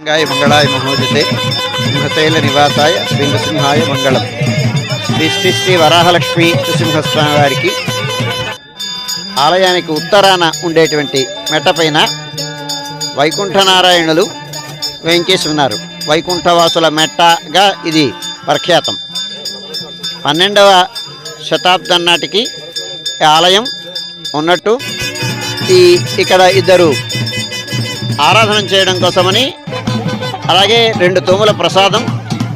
గాయ మంగళాయ మహోజతే సింహశైల నివాసాయ శ్రీ నృసింహాయ మంగళం శ్రీ శ్రీ శ్రీ వరాహలక్ష్మి నృసింహస్వామి వారికి ఆలయానికి ఉత్తరాన ఉండేటువంటి మెట్టపైన వైకుంఠనారాయణులు వేంచేసి ఉన్నారు. వైకుంఠవాసుల మెట్టగా ఇది ప్రఖ్యాతం. పన్నెండవ శతాబ్దం నాటికి ఆలయం ఉన్నట్టు ఈ ఇక్కడ ఇద్దరు ఆరాధన చేయడం కోసమని అలాగే రెండు తోముల ప్రసాదం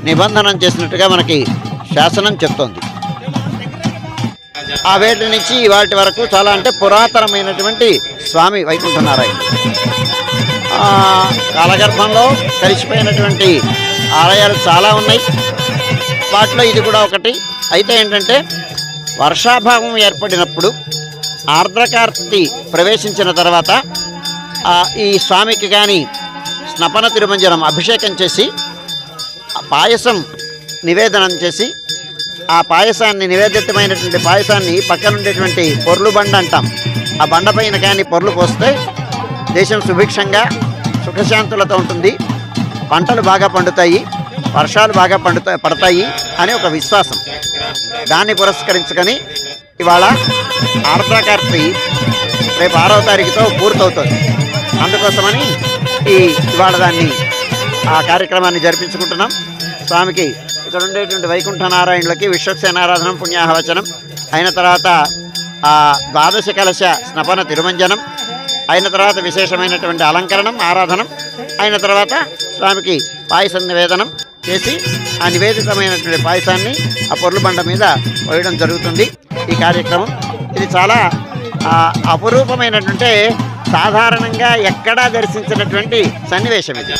నిబంధనం చేసినట్టుగా మనకి శాసనం చెప్తోంది. ఆ వేటి నుంచి వాటి వరకు చాలా అంటే పురాతనమైనటువంటి స్వామి వైకుంఠనారాయణ కాలగర్భంలో కలిసిపోయినటువంటి ఆలయాలు చాలా ఉన్నాయి. వాటిలో ఇది కూడా ఒకటి. అయితే ఏంటంటే వర్షాభావం ఏర్పడినప్పుడు ఆర్ద్రకార్తి ప్రవేశించిన తర్వాత ఈ స్వామికి కానీ స్నపన తిరుమంజనం అభిషేకం చేసి ఆ పాయసం నివేదనం చేసి ఆ పాయసాన్ని నివేదితమైనటువంటి పాయసాన్ని పక్కన ఉండేటువంటి పొర్లు బండ అంటాం. ఆ బండ పైన కానీ పొర్లు పోస్తే దేశం సుభిక్షంగా సుఖశాంతులతో ఉంటుంది. పంటలు బాగా పండుతాయి వర్షాలు బాగా పండుతా పడతాయి అని ఒక విశ్వాసం. దాన్ని పురస్కరించుకొని ఇవాళ ఆర్ద్రకార్తి రేపు ఆరవ తారీఖుతో పూర్తవుతుంది. అందుకోసమని ఈ ఇవాళ దాన్ని ఆ కార్యక్రమాన్ని జరిపించుకుంటున్నాం. స్వామికి ఇక్కడ ఉండేటువంటి వైకుంఠ నారాయణులకి విశ్వక్సేనారాధనం పుణ్యాహవచనం. అయిన తర్వాత ఆ ద్వాదశ కలశ స్నపన తిరుమంజనం. అయిన తర్వాత విశేషమైనటువంటి అలంకరణం ఆరాధనం. అయిన తర్వాత స్వామికి పాయసం నివేదనం చేసి ఆ నివేదితమైనటువంటి పాయసాన్ని ఆ పొర్లు బండ మీద వేయడం జరుగుతుంది. ఈ కార్యక్రమం ఇది చాలా అపురూపమైనటువంటి సాధారణంగా ఎక్కడా దర్శించినటువంటి సన్నివేశం ఇది.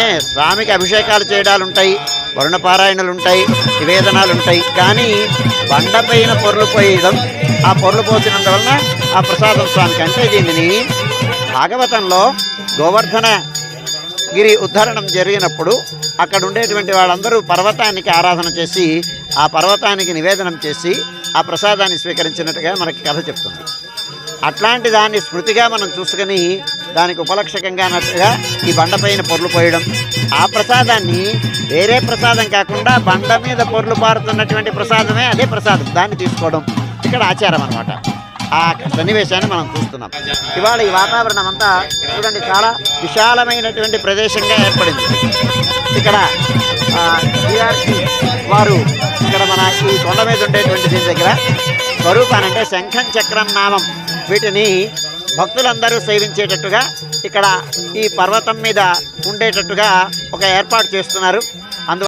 ఏ స్వామికి అభిషేకాలు చేయడాలు ఉంటాయి వరుణపారాయణలు ఉంటాయి నివేదనాలు ఉంటాయి కానీ బండపైన పొరలు పోయడం ఆ పొరలు పోసినందువలన ఆ ప్రసాదం స్వామికి అంటే దీనిని భాగవతంలో గోవర్ధన గిరి ఉద్ధరణం జరిగినప్పుడు అక్కడ ఉండేటువంటి వాళ్ళందరూ పర్వతానికి ఆరాధన చేసి ఆ పర్వతానికి నివేదనం చేసి ఆ ప్రసాదాన్ని స్వీకరించినట్టుగా మనకి కథ చెప్తుంది. అట్లాంటి దాన్ని స్మృతిగా మనం చూసుకొని దానికి ఉపలక్షకంగా అన్నట్టుగా ఈ బండపైన పొర్లు పోయడం ఆ ప్రసాదాన్ని వేరే ప్రసాదం కాకుండా బండ మీద పొర్లు పారుతున్నటువంటి ప్రసాదమే అదే ప్రసాదం. దాన్ని తీసుకోవడం ఇక్కడ ఆచారం అనమాట ఆ సన్నివేశాన్ని మనం చూస్తున్నాం. ఇవాళ ఈ వాతావరణం అంతా చూడండి చాలా విశాలమైనటువంటి ప్రదేశంగా ఏర్పడింది. ఇక్కడ ఆ, వారు ఇక్కడ మన ఈ కొండ మీద ఉండేటువంటి దీని దగ్గర స్వరూపాన్ని అంటే శంఖం చక్రం నామం వీటిని భక్తులందరూ సేవించేటట్టుగా ఇక్కడ ఈ పర్వతం మీద ఉండేటట్టుగా ఒక ఏర్పాటు చేస్తున్నారు. అందు